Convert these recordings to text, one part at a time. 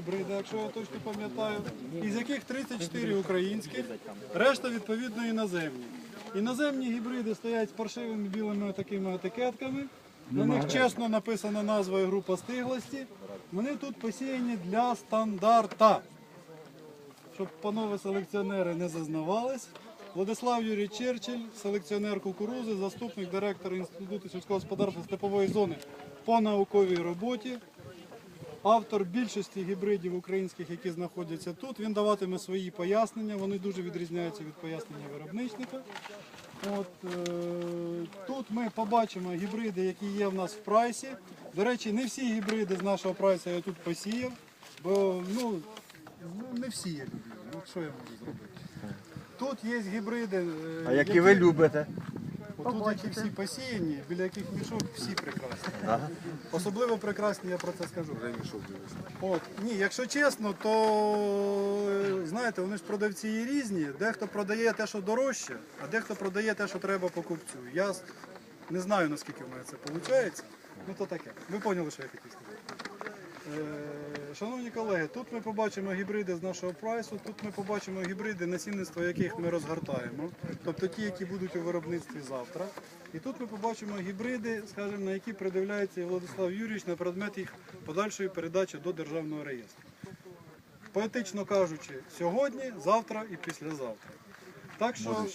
гібриди, якщо я точно пам'ятаю, із яких 34 українські, решта відповідно іноземні. Іноземні гібриди стоять з паршивими білими такими етикетками. На них чесно написана назва і група стиглості. Вони тут посіяні для стандарта щоб панове селекціонери не зазнавались. Владислав Юрій Черчилль, селекціонер кукурузи, заступник директора Інституту сільського господарства степової зони по науковій роботі. Автор більшості гібридів українських, які знаходяться тут, він даватиме свої пояснення. Вони дуже відрізняються від пояснення виробничника. От, е, тут ми побачимо гібриди, які є в нас в прайсі. До речі, не всі гібриди з нашого прайсу я тут посіяв, бо ну, ну, не всі я люблю. Ну що я можу зробити? Тут є гібриди, е, А які ви любите? Отут які всі посіяні, біля яких мішок всі прекрасні. Особливо прекрасні, я про це скажу. От, ні, якщо чесно, то е, знаєте, вони ж продавці є різні. Дехто продає те, що дорожче, а дехто продає те, що треба покупцю. Я не знаю, наскільки в мене це виходить. Ну то таке. Ви поняли, що я хотів сказати. Шановні колеги, тут ми побачимо гібриди з нашого прайсу, тут ми побачимо гібриди, насінництво яких ми розгортаємо, тобто ті, які будуть у виробництві завтра. І тут ми побачимо гібриди, скажімо, на які придивляється Владислав Юрійович на предмет їх подальшої передачі до державного реєстру. Поетично кажучи, сьогодні, завтра і післязавтра. Так що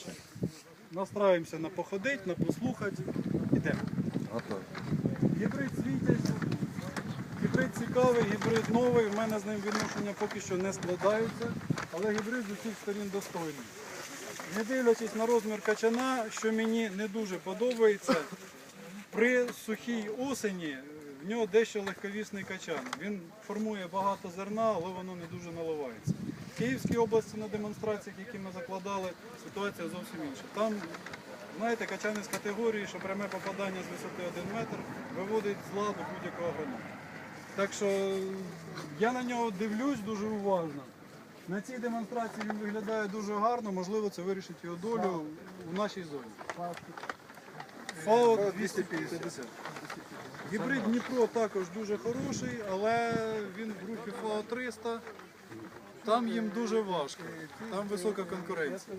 настраюємося на походить, на послухати. Ідемо. Гібрид світять. Цікавий, гібрид новий. В мене з ним відношення поки що не складаються, але гібрид з усіх сторін достойний. Не дивлячись на розмір качана, що мені не дуже подобається, при сухій осені в нього дещо легковісний качан. Він формує багато зерна, але воно не дуже наливається. В Київській області на демонстраціях, які ми закладали, ситуація зовсім інша. Там, знаєте, качани з категорії, що пряме попадання з висоти 1 метр виводить з ладу будь-якого агронома. Так що я на нього дивлюсь дуже уважно. На цій демонстрації він виглядає дуже гарно, можливо, це вирішить його долю у нашій зоні. ФАО 250. Гібрид Дніпро також дуже хороший, але він в групі ФАО 300. Там їм дуже важко, там висока конкуренція.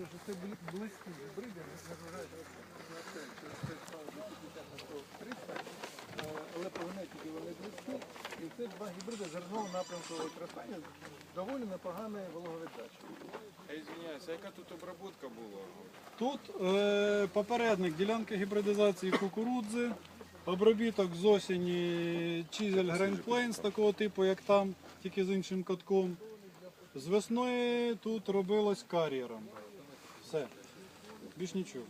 але по генетиці вони близькі. І це два гібриди зернового напрямку використання доволі непоганою вологовіддачею. Я извиняюсь, а яка тут обробка була? Тут е, попередник ділянки гібридизації кукурудзи, обробіток з осені Чізель Grand Plains такого типу, як там, тільки з іншим катком. З весною тут робилось кар'єром. Все. Більш нічого.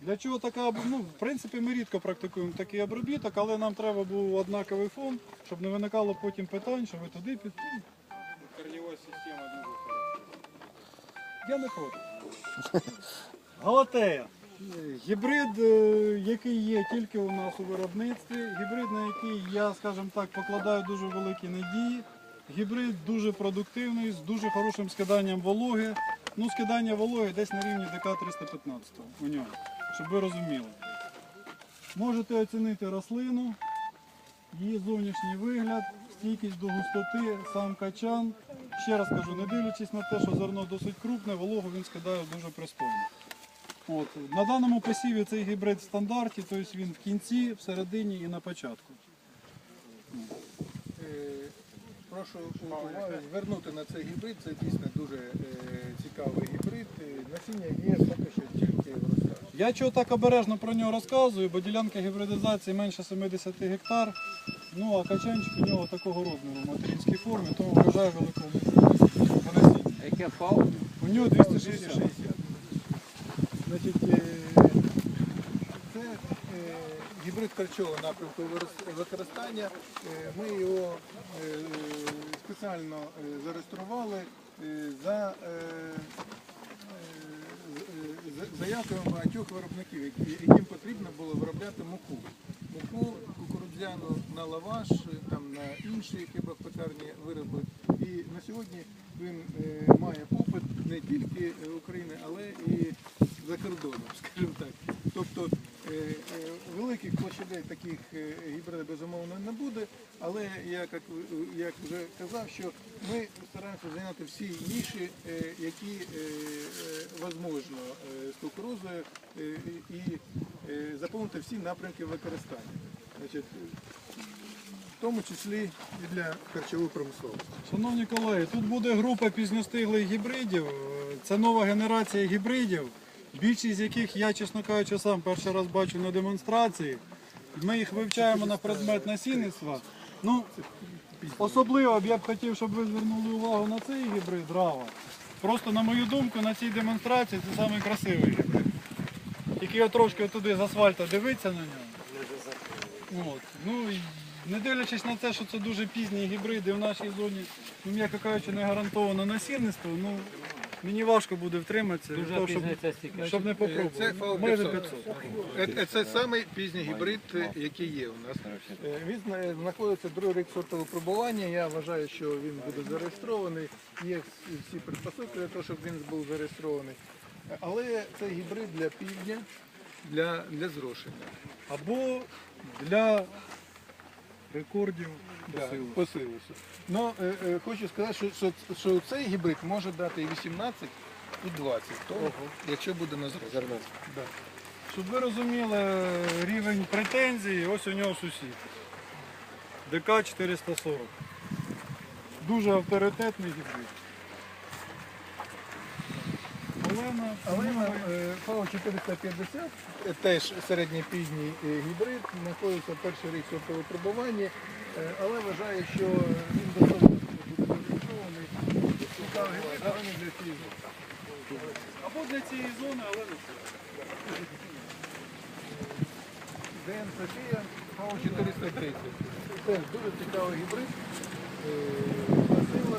Для чого така ну, в принципі, ми рідко практикуємо такий обробіток, але нам треба був однаковий фон, щоб не виникало потім питань, що ви туди під. ну, Корнева система дуже хороша. Я не проти. Галатея. Гібрид, е, який є тільки у нас у виробництві, гібрид, на який я, скажімо так, покладаю дуже великі надії. Гібрид дуже продуктивний, з дуже хорошим скиданням вологи. Ну, скидання вологи десь на рівні ДК 315 у нього, щоб ви розуміли. Можете оцінити рослину, її зовнішній вигляд, стійкість до густоти, сам качан. Ще раз кажу, не дивлячись на те, що зерно досить крупне, вологу він скидає дуже пристойно. От. На даному посіві цей гібрид в стандарті, тобто він в кінці, всередині і на початку. Прошу звернути на цей гібрид. Це дійсно дуже е, цікавий гібрид. Е, Насіння є поки що тільки в розказ. Я чого так обережно про нього розказую, бо ділянка гібридизації менше 70 гектар. Ну а качанчик у нього такого розміру в материнській формі, тому вважаю великого по насінню. Яке фау? У нього 260. Значить, е, це гібрид харчового напрямку використання. Е, Ми його е, спеціально е, зареєстрували за заявками багатьох виробників, яким потрібно було виробляти муку. Муку кукурудзяну на лаваш, там на інші хлібопекарні вироби. І на сьогодні він має попит не тільки України, але і за кордоном, скажімо так. Тобто великих площадей таких е, гібридів безумовно не буде, але я як, вже казав, що ми стараємося зайняти всі ніші, е, які е, е, е, з кукурузою е, і е, заповнити всі напрямки використання. Значить, в тому числі і для харчової промисловості. Шановні колеги, тут буде група пізньостиглих гібридів. Е, Це нова генерація гібридів, більшість з яких я, чесно кажучи, сам перший раз бачу на демонстрації. Ми їх вивчаємо на предмет насінництва. Ну, особливо б я б хотів, щоб ви звернули увагу на цей гібрид Рава. Просто, на мою думку, на цій демонстрації це найкрасивий гібрид. Тільки я трошки туди з асфальту дивиться на нього. От. Ну, не дивлячись на те, що це дуже пізні гібриди в нашій зоні, ну, м'яко кажучи, не гарантовано насінництво, ну, мені важко буде втриматися, того, щоб, щоб не Це попробувати. Майже 500. 500. Це, це самий пізній гібрид, е, який є у нас. Е, Він зна- знаходиться другий рік сортового пробування. Я вважаю, що він буде зареєстрований. Є всі- всі предпосилки для того, щоб він був зареєстрований. Е, Але це гібрид для півдня, для, для зрошення. Або для рекордів посилу. по. Ну, е, е, хочу сказати, що, що, що цей гібрид може дати і 18, і 20 тонн, якщо буде на. Да. Щоб ви розуміли рівень претензій, ось у нього сусід. ДК 440. Дуже авторитетний гібрид. Олена, е, ФАО 450, е, теж середньопізній е, гібрид, знаходиться перший рік сортового пробування, е, але вважає, що він достатньо зареєстрований. Цікавий гібрид, але не для цієї зони. або для цієї зони, але не. ДН Софія ФАО 430. Теж дуже цікавий гібрид. Е, красиво.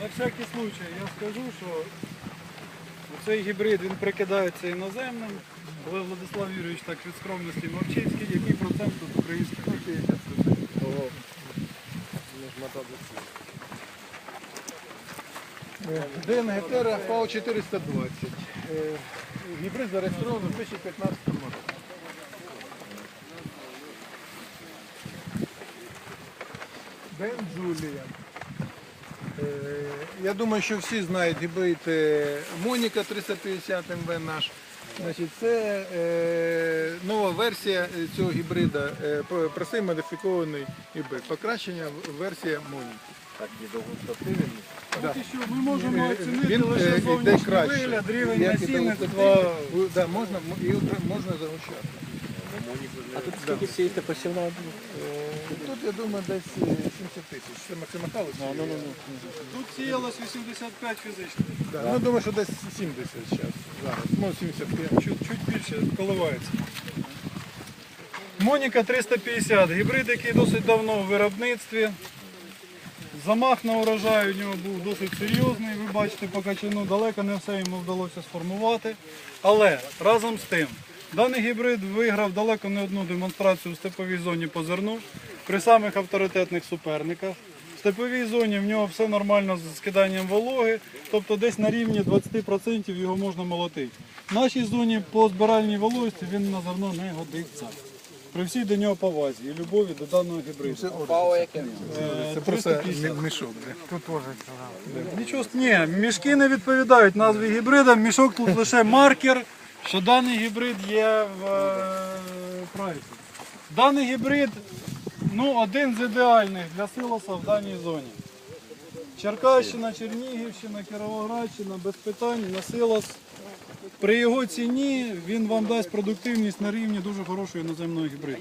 На всякий случай я скажу, що цей гібрид він прикидається іноземним, але Владислав Юрійович так від скромності мовчить, який процент тут український. ДН Гетера ФАО 420. Е, Гібрид зареєстрований у 2015 році. Ден Джулія. Е, Я думаю, що всі знають гібрид е, Моніка 350 МВ наш. Значить, це е, нова версія цього гібрида, е, простий модифікований гібрид. Покращення версія Моніки. Да. Поки що ми можемо Е, оцінити він, лише зовнішній краще. вигляд, рівень насінництва. Да, можна, і можна загущати. А тут скільки сієте посівна? Тут, я думаю, десь е, 70 тисяч. Це максимахали. Ну, ну, ну. Тут сіялось 85 фізичних. Да. Ну, думаю, що десь 70 зараз. Зараз. Ну, 75. Чуть, чуть більше коливається. Моніка 350, гібрид, який досить давно в виробництві. Замах на урожай у нього був досить серйозний. Ви бачите, по качану далеко не все йому вдалося сформувати. Але разом з тим, даний гібрид виграв далеко не одну демонстрацію в степовій зоні по зерну при самих авторитетних суперниках. В степовій зоні в нього все нормально з скиданням вологи, тобто десь на рівні 20% його можна молотити. В нашій зоні по збиральній вологості він на зерно не годиться. При всій до нього повазі і любові до даного гібриду. Е, Це просто 350. мі- мішок. Нічого ні, мішки не відповідають назві гібрида. Мішок тут лише маркер, що даний гібрид є в е, прайсі. Даний гібрид ну, один з ідеальних для силоса в даній зоні. Черкащина, Чернігівщина, Кіровоградщина без питань на силос. При його ціні він вам дасть продуктивність на рівні дуже хорошого іноземного гібриду.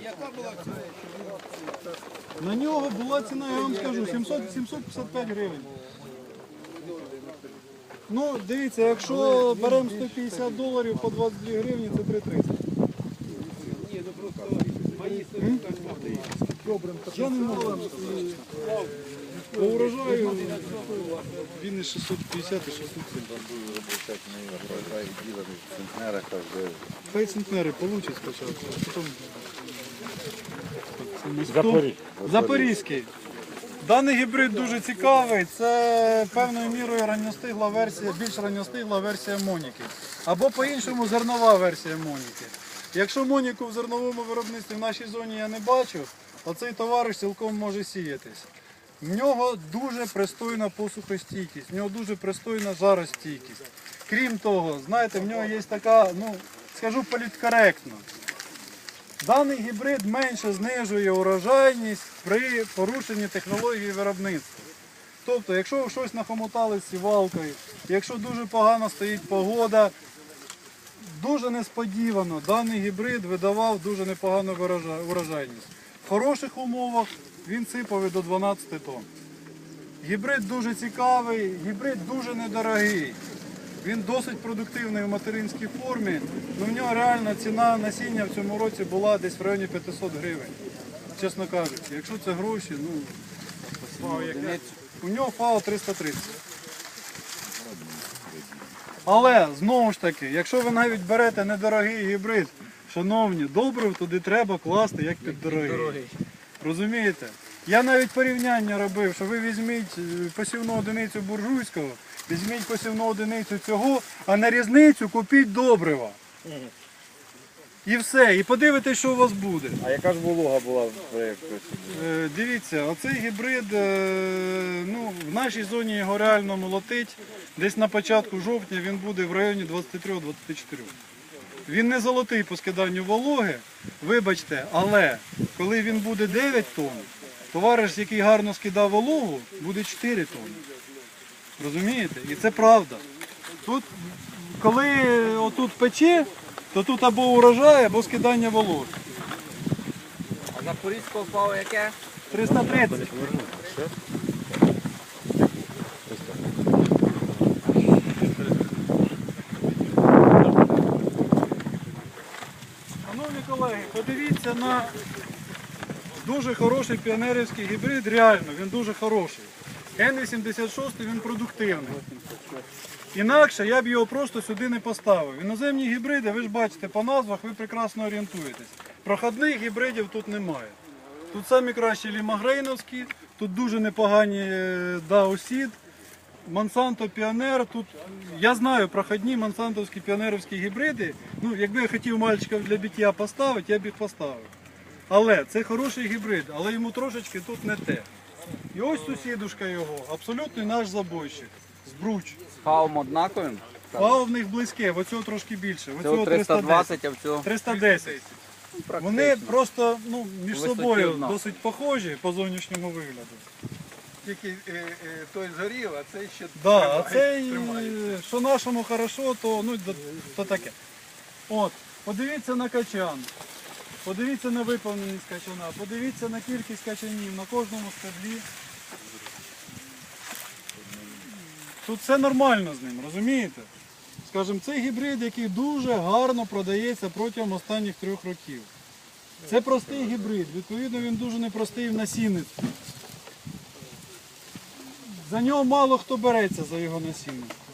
На нього була ціна, я вам скажу, 700, 755 гривень. Ну, дивіться, якщо беремо 150 доларів по 22 гривні, це 3300. Я не можу. По урожаю він і 650, і 670. Хай центнери получить спочатку, а потім... Запорізький. Даний гібрид дуже цікавий. Це певною мірою ранньостигла версія, більш ранньостигла версія Моніки. Або по-іншому зернова версія Моніки. Якщо Моніку в зерновому виробництві в нашій зоні я не бачу, оцей товариш цілком може сіятись. В нього дуже пристойна посухостійкість, в нього дуже пристойна жаростійкість. Крім того, знаєте, в нього є така, ну, скажу політкоректно. Даний гібрид менше знижує урожайність при порушенні технології виробництва. Тобто, якщо щось нахомутали сівалкою, якщо дуже погано стоїть погода, дуже несподівано даний гібрид видавав дуже непогану урожайність. В хороших умовах він і до 12 тонн. Гібрид дуже цікавий, гібрид дуже недорогий. Він досить продуктивний в материнській формі. Ну, в нього реально ціна насіння в цьому році була десь в районі 500 гривень. Чесно кажучи, якщо це гроші, ну у нього ФАО 330. Але знову ж таки, якщо ви навіть берете недорогий гібрид, шановні, добрив туди треба класти як під дорогий. Розумієте? Я навіть порівняння робив, що ви візьміть е, посівну одиницю буржуйського, візьміть посівну одиницю цього, а на різницю купіть добрива. І все, і подивитесь, що у вас буде. А яка ж волога була при Е, Дивіться, оцей гібрид, е, ну, в нашій зоні його реально молотить. Десь на початку жовтня він буде в районі 23-24. Він не золотий по скиданню вологи, вибачте, але коли він буде 9 тонн, товариш, який гарно скидав вологу, буде 4 тонни. Розумієте? І це правда. Тут, коли отут пече, то тут або урожай, або скидання вологи. А Запорізького ФАО яке? 330. Шановні колеги, подивіться на дуже хороший піонерівський гібрид, реально, він дуже хороший. Н-86 він продуктивний. Інакше я б його просто сюди не поставив. Іноземні гібриди, ви ж бачите по назвах, ви прекрасно орієнтуєтесь. Проходних гібридів тут немає. Тут самі кращі лімагрейновські, тут дуже непогані е, Даосід, Монсанто Піонер. Тут я знаю проходні монсантовські піонерівські гібриди. Ну, якби я хотів мальчиків для біття поставити, я б їх поставив. Але це хороший гібрид, але йому трошечки тут не те. І ось сусідушка його, абсолютний наш забойщик. Збруч. ФАО однаковим? Фау в них близьке, в оцього трошки більше. В оцього 320, а в цього 310. Вони просто ну, між собою досить похожі по зовнішньому вигляду. Тільки е, е, той згорів, а цей ще Да, тримає, а цей, тримає. що нашому хорошо, то, ну, то, то таке. От, подивіться на качан, подивіться на виповненість качана, подивіться на кількість качанів на кожному стеблі. Тут все нормально з ним, розумієте? Скажімо, це гібрид, який дуже гарно продається протягом останніх трьох років. Це простий гібрид, відповідно він дуже непростий в насінництві. За нього мало хто береться за його насінництво.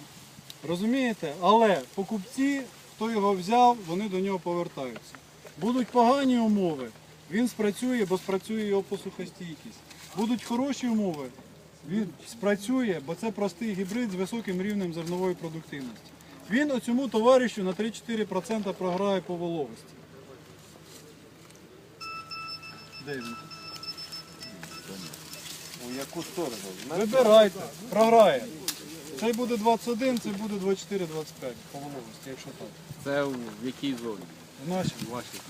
Розумієте? Але покупці, хто його взяв, вони до нього повертаються. Будуть погані умови, він спрацює, бо спрацює його посухостійкість. Будуть хороші умови, він спрацює, бо це простий гібрид з високим рівнем зернової продуктивності. Він оцьому товаришу на 3-4% програє по вологості. Де він? У яку сторону? Вибирайте, програє. Цей буде 21, цей буде 24-25 по вологості, якщо так. Це в якій зоні?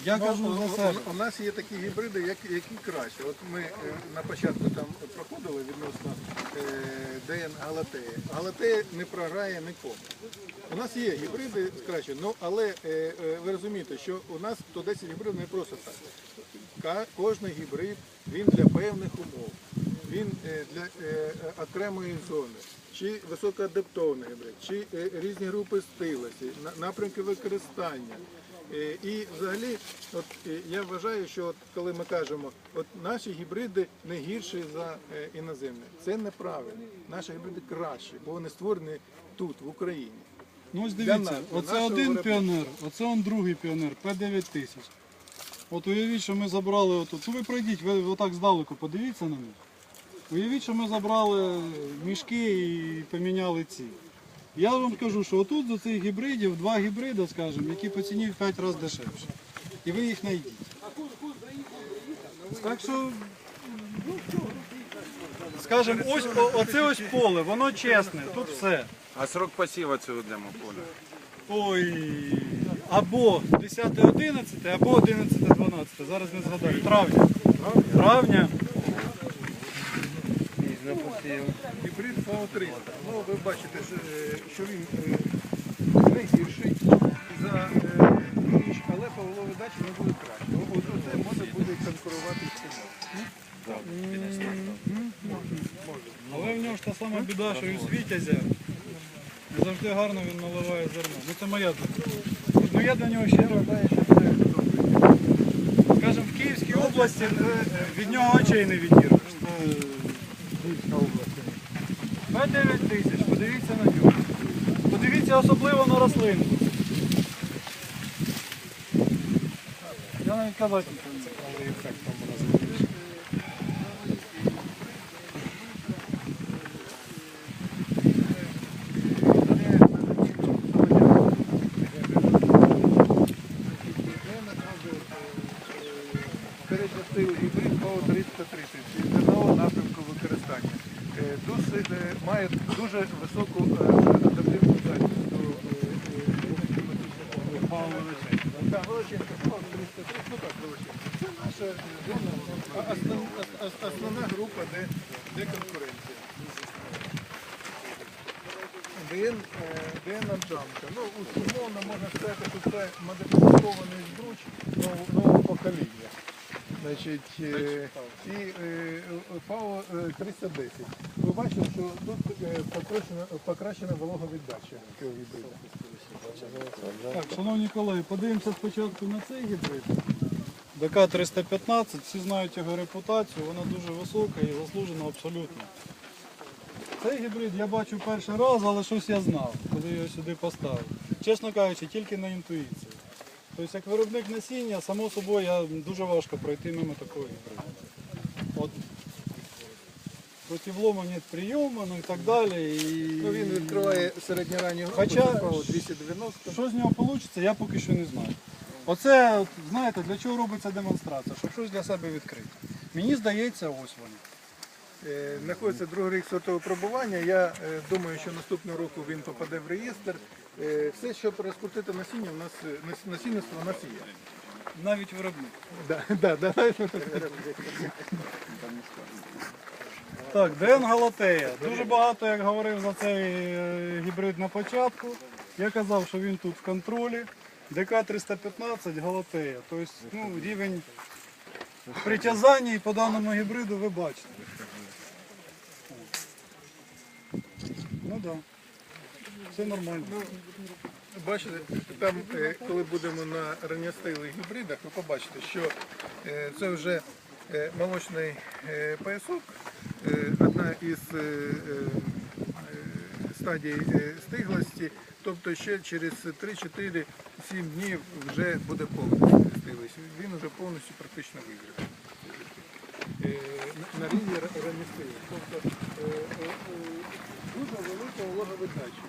Я Ну, кажу у- за у- себе. У нас є такі гібриди, які, які краще. От ми е, на початку там проходили відносно е, ДН Галатеї. Галатея не програє нікому. У нас є гібриди краще, ну але е, е, ви розумієте, що у нас 110 гібридів не просто так. Ка- Кожний гібрид він для певних умов. Він е, для е, окремої зони, чи високоадаптований гібрид, чи е, різні групи стилості, на- напрямки використання. Е, І взагалі, от е, я вважаю, що от коли ми кажемо, от наші гібриди не гірші за е, іноземні. Це неправильно. Наші гібриди кращі, бо вони створені тут, в Україні. Ну ось дивіться, нас, оце один виробництва. піонер, оце он другий піонер, П9 тисяч. От уявіть, що ми забрали отут. Ну ви пройдіть, ви отак здалеку подивіться на них. Уявіть, що ми забрали мішки і поміняли ці. Я вам скажу, що отут з цих гібридів два гібриди, скажімо, які по ціні в 5 разів дешевше. і ви їх знайдіть. Так що, скажімо, ось о- оце ось поле, воно чесне, тут все. А срок посіва цього демо поля? Ой, або 10-11, або 11-12, зараз не згадаю. Травня. Травня. Гібрид ФАО 300. Ну, ви бачите, що, е, він е, найгірший за е, річ, але по воловидачі не буде краще. О- От це може буде конкурувати з цим. Але в нього ж та сама біда, що і світязя. Не завжди гарно він наливає зерно. Ну це моя думка. Ну я до нього ще Вважаю, що це добре. Скажімо, в Київській області від нього очей не відірвеш. Це область. П9 тисяч, подивіться на нього. Подивіться особливо на рослинку. Я навіть казати не цікавий ефект там розвивається. Передостив гібрид ФАО 330 відказного напрямку використання. Е, Досить, е, має дуже високу е, адаптивну здатність до е, Мало величезно. Так, Волоченко, ФАО 330, ну так, Волоченко. Це наша е, а- основ- ос- ос- основна група, де, де конкуренція. ДН, е, ДН Анджамка. Ну, умовно можна сказати, що це модифікований збруч нового, нового покоління. Значить, е, і е, ФАО е, 310. Ви бачите, що тут покращена, цього гібрида. Так, шановні колеги, подивимося спочатку на цей гібрид. ДК-315, всі знають його репутацію, вона дуже висока і заслужена абсолютно. Цей гібрид я бачу перший раз, але щось я знав, коли його сюди поставив. Чесно кажучи, тільки на інтуїції. Тобто, як виробник насіння, само собою, я дуже важко пройти мимо гібриду. От, проти влому нет прийому, ну і так далі. І... Ну, він відкриває середньоранню групу, Хоча- 290. Що з нього вийде, я поки що не знаю. Оце, знаєте, для чого робиться демонстрація? Щоб щось для себе відкрити. Мені здається, ось вони. Е, Знаходиться другий рік сортового пробування. Я е, думаю, що наступного року він попаде в реєстр. Е, Все, щоб розкрутити насіння, у нас е, насінництво у нас є. Навіть виробник. Да, да, да, навіть так ДН Галатея. Дуже багато, як говорив за цей е, гібрид на початку. Я казав, що він тут в контролі. ДК-315 Галатея. Тобто ну, рівень притязання по даному гібриду ви бачите. Ну так. Да. Все нормально. Бачите, там, е, коли будемо на ранньостилих гібридах, ви побачите, що е, це вже е, молочний поясок, одна із стадій стиглості, тобто ще через 3-4-7 днів вже буде повністю стиглість. Він вже повністю практично визрів. Е, на- рівні ранньостилих. Тобто дуже велика вологовидача.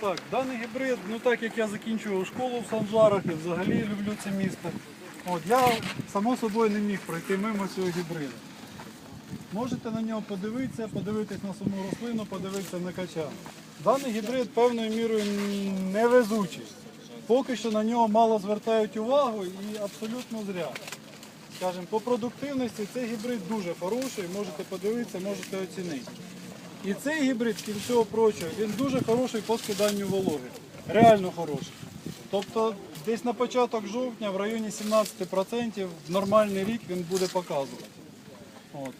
Так, даний гібрид, ну так як я закінчував школу в Санжарах і взагалі люблю це місто. От, я само собою не міг пройти мимо цього гібрида. Можете на нього подивитися, подивитись на саму рослину, подивитися на качан. Даний гібрид певною мірою невезучий. Поки що на нього мало звертають увагу і абсолютно зря. Скажімо, по продуктивності цей гібрид дуже хороший, можете подивитися, можете оцінити. І цей гібрид, крім всього прочого, він дуже хороший по скиданню вологи. Реально хороший. Тобто десь на початок жовтня в районі 17% в нормальний рік він буде показувати. От.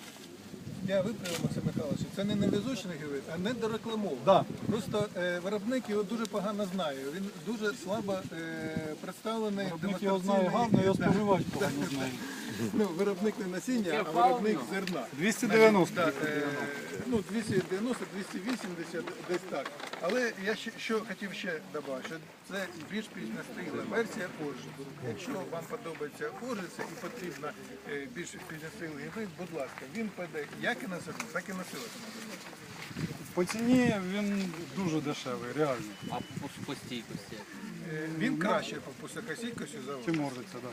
Я виправив Максим Михайлович, це не невезучий гібрид, а недорекламований. Да. Просто е, виробник його дуже погано знає. Він дуже слабо е, представлений. Виробник його знає гарно, його споживач погано знає. Ну, виробник не насіння, а виробник зерна. 290. Так, е, ну, 290, 280, десь так. Але я ще, що хотів ще додати, що це більш пізньостигла версія Оржі. Якщо вам подобається Оржиця і потрібна е, більш пізньостиглий гібрид, будь ласка, він піде як і на зерно, так і на силосну. По ціні він дуже дешевий, реально. А по, по стійкості. Е, Він краще по пустокосійкості за Чи мордиться, так.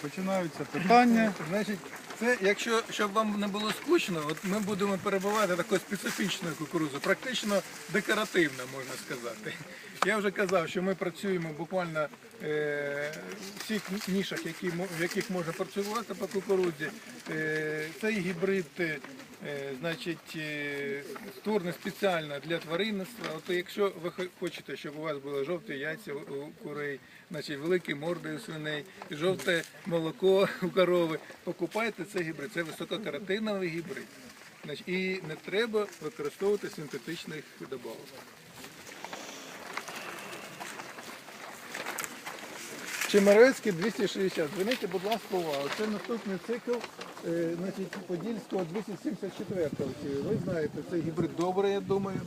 Починаються питання. Значить, це якщо щоб вам не було скучно, от ми будемо перебувати такою специфічною кукурудзою, практично декоративно, можна сказати. Я вже казав, що ми працюємо буквально е, в всіх нішах, які, в яких можна працювати по кукурудзі. Е, цей гібрид е, значить, е, створений спеціально для тваринництва. От якщо ви хочете, щоб у вас були жовті яйця у курей, значить великі морди у свиней, жовте молоко у корови, покупайте цей гібрид. Це висококаратиновий гібрид. І не треба використовувати синтетичних добавок. Чемерецький 260. Зверніть, будь ласка, увагу. Це наступний цикл е, значить, Подільського 274 Ви знаєте, цей гібрид добрий, я думаю.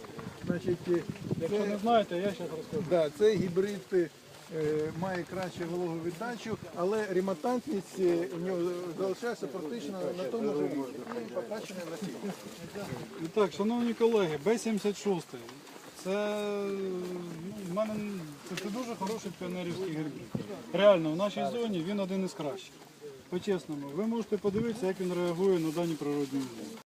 Значить, е, Якщо не знаєте, я зараз розкажу. Да, цей гібрид е, має кращу вологовіддачу, але ремонтантність е, у нього залишається практично на тому ж рівні. І покращене насіння. І так, шановні колеги, Б-76. Це, ну, в мене, це, це дуже хороший піонерівський гербіт. Реально, в нашій зоні він один із кращих. По-чесному, ви можете подивитися, як він реагує на дані природні умови.